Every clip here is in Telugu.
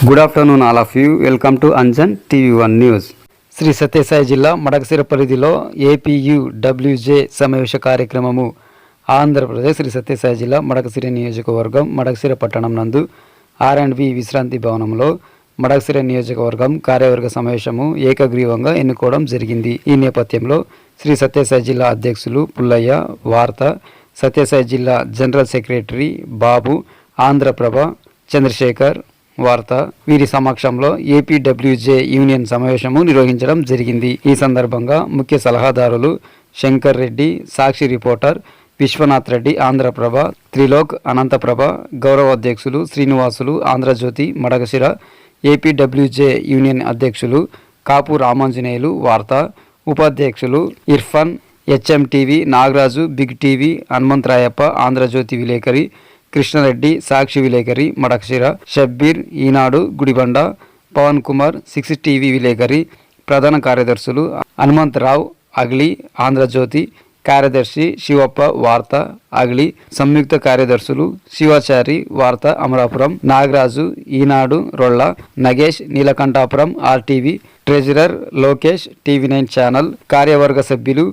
Good afternoon all of you welcome to Anjan TV one news Shri Sathya Sai జిల్లా మడకసిర పరిధిలో ఏపీయు డబ్ల్యూజే సమావేశ కార్యక్రమము ఆంధ్రప్రదేశ్ శ్రీ సత్యసాయి జిల్లా మడకసిర నియోజకవర్గం మడకసిర పట్టణం నందు ఆర్ అండ్ బి విశ్రాంతి భవనంలో మడకసిర నియోజకవర్గం కార్యవర్గ సమావేశము ఏకగ్రీవంగా ఎన్నుకోవడం జరిగింది. ఈ నేపథ్యంలో శ్రీ సత్యసాయి జిల్లా అధ్యక్షులు పుల్లయ్య వార్త సత్యసాయి జిల్లా జనరల్ సెక్రటరీ బాబు ఆంధ్రప్రభ చంద్రశేఖర్ వార్త వీరి సమక్షంలో ఏపీడబ్ల్యూజే యూనియన్ సమావేశము నిర్వహించడం జరిగింది. ఈ సందర్భంగా ముఖ్య సలహాదారులు శంకర్ రెడ్డి సాక్షి రిపోర్టర్ విశ్వనాథ్ రెడ్డి ఆంధ్రప్రభ త్రిలోక్ అనంతప్రభ గౌరవ అధ్యక్షులు శ్రీనివాసులు ఆంధ్రజ్యోతి మడగశిర ఏపీడబ్ల్యూజే యూనియన్ అధ్యక్షులు కాపు రామాంజనేయులు వార్త ఉపాధ్యక్షులు Irfan HM TV Nagaraju big TV Hanumantharayappa Andhra Jyothi విలేకరి కృష్ణారెడ్డి సాక్షి విలేకరి మడక్షిర షబ్బీర్ ఈనాడు గుడిబండ పవన్ కుమార్ సిక్స్ టీవీ విలేకరి ప్రధాన కార్యదర్శులు హనుమంతరావు అగ్లి ఆంధ్రజ్యోతి కార్యదర్శి శివప్ప వార్త అగ్లి సంయుక్త కార్యదర్శులు Sivachari Vaartha Amarapuram Nagaraju Eenadu Rolla Nagesh Neelakantapuram RTV treasurer Lokesh TV nine channel కార్యవర్గ సభ్యులు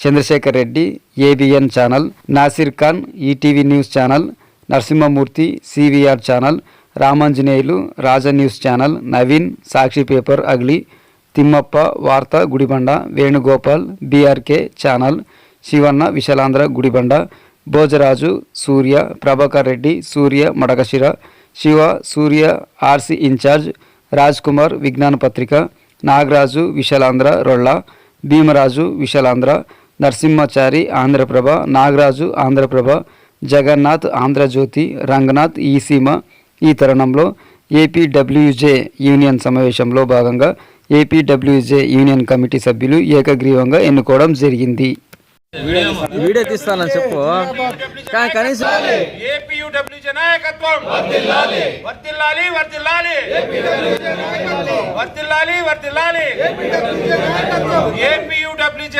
Chandrasekhar Reddy ABN channel Nasir Khan ETV news channel Narasimhamurthy CVR channel Ramanjaneyulu Raja news channel Naveen Sakshi paper Agali Thimmappa Vaartha Gudibanda Venugopal BRK channel Sivanna Visalaandhra Gudibanda Bhojaraju Surya Prabhakar Reddy Surya Madakasira Siva Surya RC incharge Raj Kumar Vignana పత్రిక నాగరాజు విశాలాంధ్ర రొళ్ళ భీమరాజు విశాలాంధ్ర నరసింహాచారి ఆంధ్రప్రభ నాగరాజు ఆంధ్రప్రభ జగన్నాథ్ ఆంధ్రజ్యోతి రంగనాథ్ ఈసీమ ఈ తరుణంలో ఏపీడబ్ల్యూజే యూనియన్ సమావేశంలో భాగంగా ఏపీడబ్ల్యూజే యూనియన్ కమిటీ సభ్యులు ఏకగ్రీవంగా ఎన్నుకోవడం జరిగింది. వీడియో తీస్తానని చెప్పు. కానీ కనీసం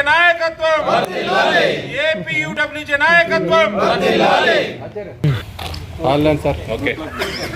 నాయకత్వం. ఏపీయూడబ్ల్యూజే నాయకత్వం ఏపీయూడబ్ల్యూజే నాయకత్వం